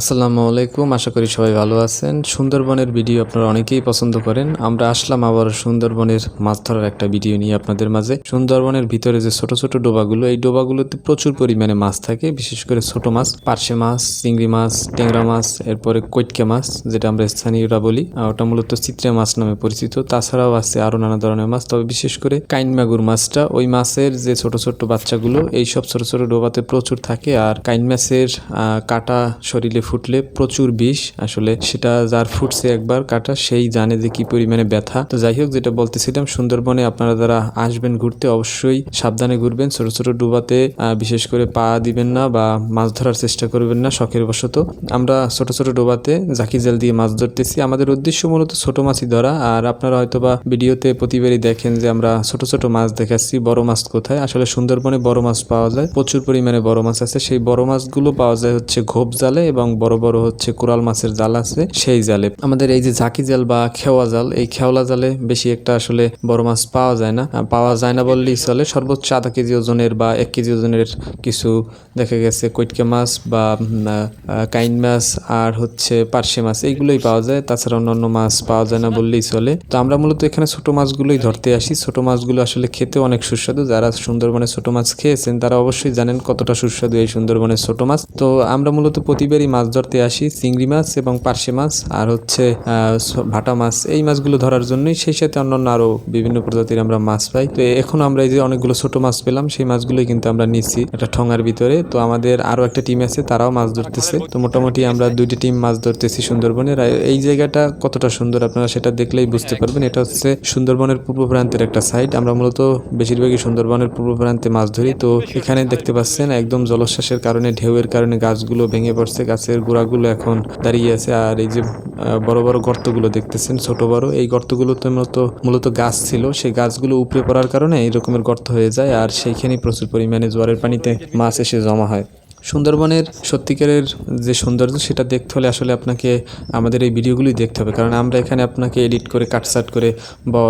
আসসালামু আলাইকুম, আশা করি সবাই ভালো আছেন। সুন্দরবনের ভিডিও আপনারা অনেকেই পছন্দ করেন। আমরা আসলাম আবার সুন্দরবনের মাছ ধরার একটা ভিডিও নিয়ে আপনাদের মাঝে। সুন্দরবনের ভিতরে যে ছোট ছোট ডোবাগুলো, এই ডোবাগুলোতে প্রচুর পরিমাণে মাছ থাকে, বিশেষ করে ছোট মাছ, পার্শে মাছ, চিংড়ি মাছ, ট্যাংরা মাছ, এরপরে কৈটকে মাছ, যেটা আমরা স্থানীয়রা বলি ওটা মূলত চিত্রে মাছ নামে পরিচিত। তাছাড়াও আছে আরও নানা ধরনের মাছ, তবে বিশেষ করে কাইন মাগুর মাছটা, ওই মাছের যে ছোট ছোট বাচ্চাগুলো এই সব ছোট ছোট ডোবাতে প্রচুর থাকে। আর কাইন মাছের কাটা শরীরে ফুটলে প্রচুর বিষ। আসলে সেটা যার ফুটছে একবার কাটা, সেই জানে যে কি পরিমাণে ব্যথা। তো যাই হোক, যেটা বলতেছিলাম, সুন্দরবনে আপনারা যারা আসবেন ঘুরতে অবশ্যই সাবধানে ঘুরবেন। ছোট ছোট ডুবাতে বিশেষ করে পা দিবেন না বা মাছ ধরার চেষ্টা করবেন না, শখের বশত। আমরা ছোট ছোট ডোবাতে জাকি জাল দিয়ে মাছ ধরতেছি। আমাদের উদ্দেশ্য মূলত ছোট মাছই ধরা। আর আপনারা হয়তোবা ভিডিওতে প্রতিবারই দেখেন যে আমরা ছোট ছোট মাছ দেখাচ্ছি, বড় মাছ কোথায়? আসলে সুন্দরবনে বড় মাছ পাওয়া যায়, প্রচুর পরিমাণে বড় মাছ আছে। সেই বড় মাছগুলো পাওয়া যায় হচ্ছে ঘোপ জালে এবং বড় বড় হচ্ছে কোরাল মাছের জাল আছে, সেই জালে। আমাদের এই যে ঝাঁকি জাল বা খেওয়া জাল, এই খেওলা জালে বেশি একটা আসলে বড় মাছ পাওয়া যায় না। পাওয়া যায় না বললেই চলে। সর্বোচ্চ আধা কেজি ওজনের বা এক কেজি ওজনের কিছু দেখা গেছে কৈটকে মাছ বা কাইন মাছ আর হচ্ছে পার্শে মাছ, এইগুলোই পাওয়া যায়। তাছাড়া অন্যান্য মাছ পাওয়া যায় না বললেই চলে। তো আমরা মূলত এখানে ছোট মাছগুলোই ধরতে আসি। ছোট মাছগুলো আসলে খেতে অনেক সুস্বাদু। যারা সুন্দরবনে ছোট মাছ খেয়েছেন, তারা অবশ্যই জানেন কতটা সুস্বাদু এই সুন্দরবনের ছোট মাছ। তো আমরা মূলত প্রতিবারই মাছ ধরতে আসি, চিংড়ি মাছ এবং পার্শে মাছ আর হচ্ছে ভাটা মাছ। এই মাছগুলো ধরার জন্যই সেই সাথে অন্যান্য আরও বিভিন্ন প্রজাতির আমরা মাছ পাই। তো এখন আমরা এই যে অনেকগুলো ছোট মাছ পেলাম, সেই মাছগুলোই কিন্তু আমরা নিচ্ছি একটা ঠোঙার ভিতরে। তো আমাদের আরও একটা টিম আছে, তারাও মাছ ধরতেছে। তো মোটামুটি আমরা দুইটি টিম মাছ ধরতেছি সুন্দরবনের। এই জায়গাটা কতটা সুন্দর আপনারা সেটা দেখলেই বুঝতে পারবেন। এটা হচ্ছে সুন্দরবনের পূর্ব প্রান্তের একটা সাইড। আমরা মূলত বেশিরভাগই সুন্দরবনের পূর্ব প্রান্তে মাছ ধরি। তো এখানে দেখতে পাচ্ছেন একদম জলোচ্ছ্বাসের কারণে, ঢেউয়ের কারণে গাছগুলো ভেঙে পড়ছে গাছের গোড়াগুলো এখন দাঁড়িয়ে আছে। আর এই যে বড় বড় গর্তগুলো দেখতেছেন, ছোট বড়। এই গর্তগুলোতে মূলত মূলত গাছ ছিল। সেই গাছগুলো উপরে পড়ার কারণে এই রকমের গর্ত হয়ে যায়। আর সেইখানেই প্রচুর পরিমাণে জোয়ারের পানিতে মাছ এসে জমা হয়। সুন্দরবনের সত্যিকারের যে সৌন্দর্য, সেটা দেখতে হলে আসলে আপনাকে আমাদের এই ভিডিওগুলোই দেখতে হবে। কারণ আমরা এখানে আপনাকে এডিট করে, কাটসাট করে বা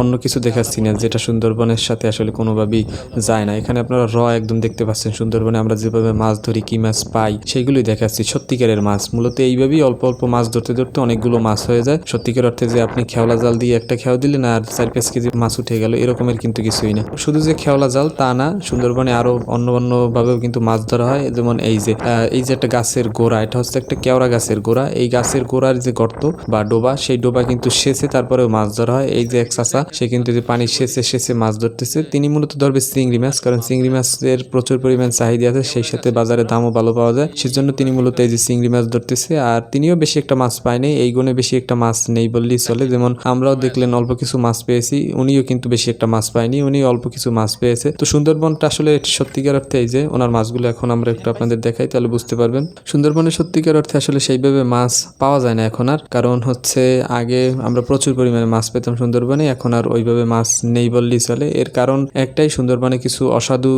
অন্য কিছু দেখাচ্ছি না, যেটা সুন্দরবনের সাথে আসলে কোনোভাবেই যায় না। এখানে আপনারা র একদম দেখতে পাচ্ছেন। সুন্দরবনে আমরা যেভাবে মাছ ধরি, কী মাছ পাই সেইগুলোই দেখাচ্ছি। সত্যিকারের মাছ, মূলত এইভাবেই অল্প অল্প মাছ ধরতে ধরতে অনেকগুলো মাছ হয়ে যায়। সত্যিকার অর্থে যে আপনি খেওলা জাল দিয়ে একটা খেয়াও দিলেন আর চার পাঁচ কেজি মাছ উঠে গেল, এরকমের কিন্তু কিছুই না। শুধু যে খেওলা জাল, তা না, সুন্দরবনে আরও অন্য অন্যভাবেও কিন্তু মাছ ধরা হয়। যেমন এই যে এই যে একটা গাছের গোড়া, এটা হচ্ছে একটা কেওড়া গাছের গোড়া। এই গাছের গোড়ার যে গর্ত বা ডোবা, সেই ডোবা কিন্তু সেচে তারপরেও মাছ ধরা হয়। এই যে এক চাষা সে কিন্তু যে পানি সেচে সেচে মাছ ধরতেছে। তিনি মূলত ধরবে চিংড়ি মাছ, কারণ চিংড়ি মাছের প্রচুর পরিমাণ চাহিদা আছে, সেই সাথে বাজারে দামও ভালো পাওয়া যায়। সেজন্য তিনি মূলত এই যে চিংড়ি মাছ ধরতেছে, আর তিনিও বেশি একটা মাছ পায়নি এই গুণে বেশি একটা মাছ নেই বললেই চলে। যেমন আমরাও দেখলেন অল্প কিছু মাছ পেয়েছি, উনিও কিন্তু বেশি একটা মাছ পায়নি উনি অল্প কিছু মাছ পেয়েছে। তো সুন্দরবনটা আসলে সত্যিকার অর্থে এই যে, ওনার মাছগুলো এখন আমরা একটু আপনাদের দেখাই তাহলে বুঝতে পারবেন। সুন্দরবনে সত্যিকার অর্থে আসলে সেইভাবে মাছ পাওয়া যায় না এখন আর। কারণ হচ্ছে আগে আমরা প্রচুর পরিমাণে মাছ পেতাম সুন্দরবনে এখন আর ওইভাবে মাছ নেই বললেই চলে। এর কারণ একটাই সুন্দরবনে কিছু অসাধু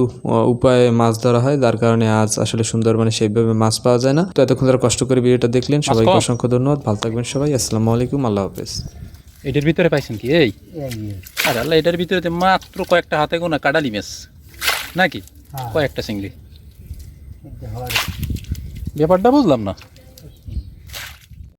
উপায়ে মাছ ধরা হয়। যার কারণে আজ আসলে সুন্দরবনে সেইভাবে মাছ পাওয়া যায় না। তো এতক্ষণ যারা কষ্ট করে ভিডিওটা দেখলেন। সবাইকে অসংখ্য ধন্যবাদ। ভালো থাকবেন সবাই। আসসালামু আলাইকুম। আল্লাহ হাফেজ। এটার ভিতরে পাইছেন কি? এই? আর আল্লাহ এটার ভিতরে মাত্র কয়েকটা হাতে গোনা কাডালি মাছ নাকি? কয়েকটা চিংড়ি। ব্যাপারটা বুঝলাম না।